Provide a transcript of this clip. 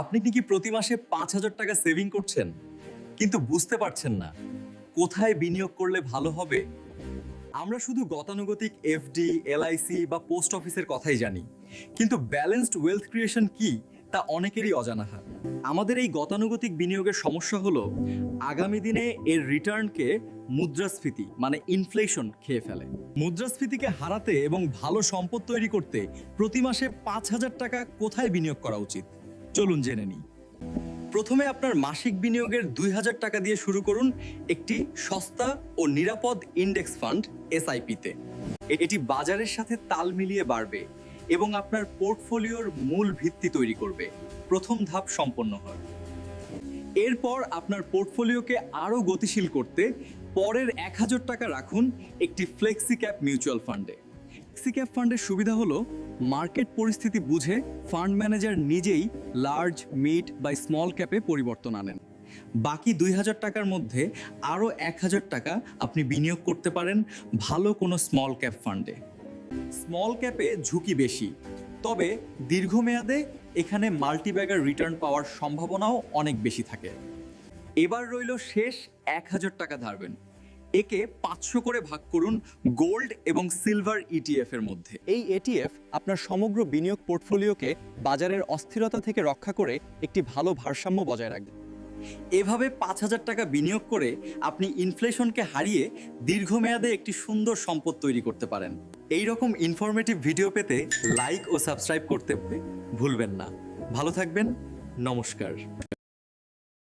আপনি কি প্রতি মাসে পাঁচ হাজার টাকা সেভিং করছেন? কিন্তু বুঝতে পারছেন না, কোথায় বিনিয়োগ করলে ভালো হবে? আমরা শুধু গতানুগতিক এফডি এলআইসি বা পোস্ট অফিসের কথাই জানি, কিন্তু ব্যালেন্সড ওয়েলথ ক্রিয়েশন কি তা অনেকেরই অজানা হয়। আমাদের এই গতানুগতিক বিনিয়োগের সমস্যা হলো, আগামী দিনে এর রিটার্নকে মুদ্রাস্ফীতি মানে ইনফ্লেশন খেয়ে ফেলে। মুদ্রাস্ফীতিকে হারাতে এবং ভালো সম্পদ তৈরি করতে প্রতি মাসে পাঁচ হাজার টাকা কোথায় বিনিয়োগ করা উচিত? চলুন জেনে নিই। প্রথমে আপনার মাসিক বিনিয়োগের দুই হাজার টাকা দিয়ে শুরু করুন একটি সস্তা ও নিরাপদ ইন্ডেক্স ফান্ড এসআইপিতে। এটি বাজারের সাথে তাল মিলিয়ে বাড়বে এবং আপনার পোর্টফোলিওর মূল ভিত্তি তৈরি করবে। প্রথম ধাপ সম্পন্ন হয়। এরপর আপনার পোর্টফোলিওকে আরও গতিশীল করতে পরের এক হাজার টাকা রাখুন একটি ফ্লেক্সি ক্যাপ মিউচুয়াল ফান্ডে। ফ্লেক্সি ক্যাপ ফান্ডের সুবিধা হলো মার্কেট পরিস্থিতি বুঝে ফান্ড ম্যানেজার নিজেই লার্জ, মিড বা স্মল ক্যাপে পরিবর্তন আনেন। বাকি দুই হাজার টাকার মধ্যে আরও এক হাজার টাকা আপনি বিনিয়োগ করতে পারেন ভালো কোনো স্মল ক্যাপ ফান্ডে। স্মল ক্যাপে ঝুঁকি বেশি, তবে দীর্ঘমেয়াদে এখানে মাল্টিব্যাগার রিটার্ন পাওয়ার সম্ভাবনাও অনেক বেশি থাকে। এবার রইল শেষ এক হাজার টাকা ধারবেন একে পাঁচশো করে ভাগ করুন গোল্ড এবং সিলভার ইটিএফ এর মধ্যে। এই এটিএফ আপনার সমগ্র বিনিয়োগ পোর্টফোলিওকে বাজারের অস্থিরতা থেকে রক্ষা করে একটি ভালো ভারসাম্য বজায় রাখবে। এভাবে পাঁচ হাজার টাকা বিনিয়োগ করে আপনি ইনফ্লেশনকে হারিয়ে দীর্ঘমেয়াদে একটি সুন্দর সম্পদ তৈরি করতে পারেন। এই রকম ইনফরমেটিভ ভিডিও পেতে লাইক ও সাবস্ক্রাইব করতে ভুলবেন না। ভালো থাকবেন, নমস্কার।